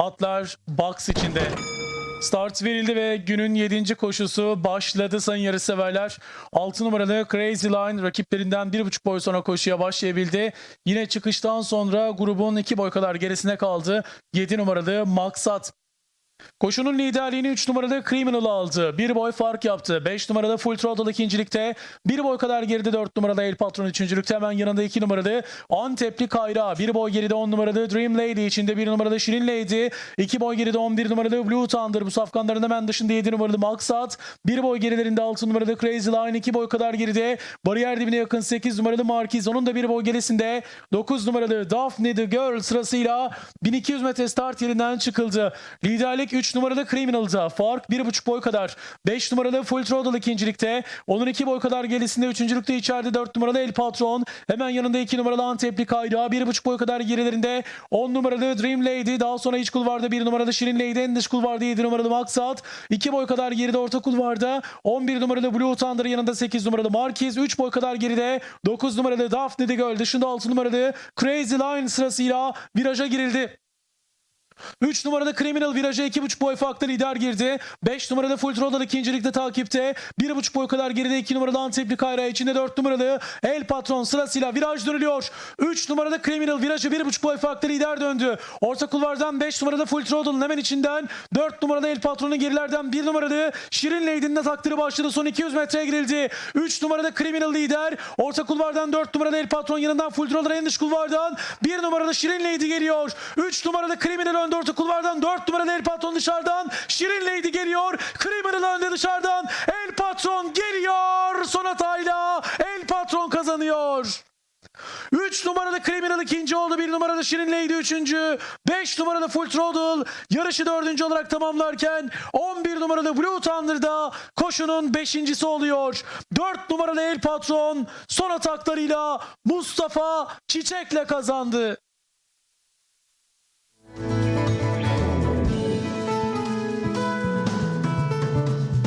Atlar box içinde. Start verildi ve günün 7. koşusu başladı sayın yarışseverler. 6 numaralı Crazy Line rakiplerinden 1,5 boy sonra koşuya başlayabildi. Yine çıkıştan sonra grubun 2 boy kadar gerisine kaldı. 7 numaralı Maksat. Koşunun liderliğini 3 numaralı Criminal aldı. 1 boy fark yaptı. 5 numaralı Full Throttle ikincilikte. 1 boy kadar geride 4 numaralı El Patron üçüncülükte. Hemen yanında 2 numaralı Antepli Kayra. 1 boy geride 10 numaralı Dream Lady. içinde 1 numaralı Şirin Lady. 2 boy geride 11 numaralı Blue Thunder. Bu safkanların hemen dışında 7 numaralı Maksat. 1 boy gerilerinde 6 numaralı Crazy Line. 2 boy kadar geride. Bariyer dibine yakın 8 numaralı Marquis. Onun da 1 boy gerisinde 9 numaralı Daphne the Girl sırasıyla 1200 metre start yerinden çıkıldı. Liderlik 3 numaralı Criminal'da. Fark 1,5 boy kadar. 5 numaralı Full Throttle ikincilikte. Onun 2 boy kadar gerisinde. Üçüncülükte içeride 4 numaralı El Patron. Hemen yanında 2 numaralı Antepli Kayra. 1,5 boy kadar gerilerinde 10 numaralı Dream Lady. Daha sonra iç kulvarda 1 numaralı Şirin Lady. En dış kulvarda 7 numaralı Maksat. 2 boy kadar geride orta kulvarda 11 numaralı Blue Thunder yanında 8 numaralı Marquis. 3 boy kadar geride 9 numaralı Daphne the Girl. Dışında 6 numaralı Crazy Line sırasıyla viraja girildi. 3 numarada Criminal viraja 2.5 boy farklı lider girdi. 5 numarada Full Throttle ikincilikte takipte. 1.5 boy kadar geride 2 numarada Antepli Kayra içinde 4 numaralı El Patron sırasıyla viraj dönülüyor. 3 numarada Criminal virajı 1.5 boy farklı lider döndü. Orta kulvardan 5 numarada Full Throttle'ın hemen içinden 4 numarada El Patron'un gerilerden 1 numaralı Şirin Lady'nin de takdiri başladı. Son 200 metreye girildi. 3 numarada Criminal lider. Orta kulvardan 4 numarada El Patron yanından Full Throttle en dış kulvardan 1 numarada Şirin Lady geliyor. 3 numarada Criminal önde orta kulvardan 4 numaralı El Patron dışarıdan. Şirin Lady geliyor. Criminal önde dışarıdan. El Patron geliyor. Son hatayla El Patron kazanıyor. 3 numaralı Criminal ikinci oldu. 1 numaralı Şirin Lady üçüncü. 5 numaralı Full Throttle yarışı dördüncü olarak tamamlarken 11 numaralı Blue Thunder'da koşunun beşincisi oluyor. 4 numaralı El Patron son ataklarıyla Mustafa Çiçek'le kazandı.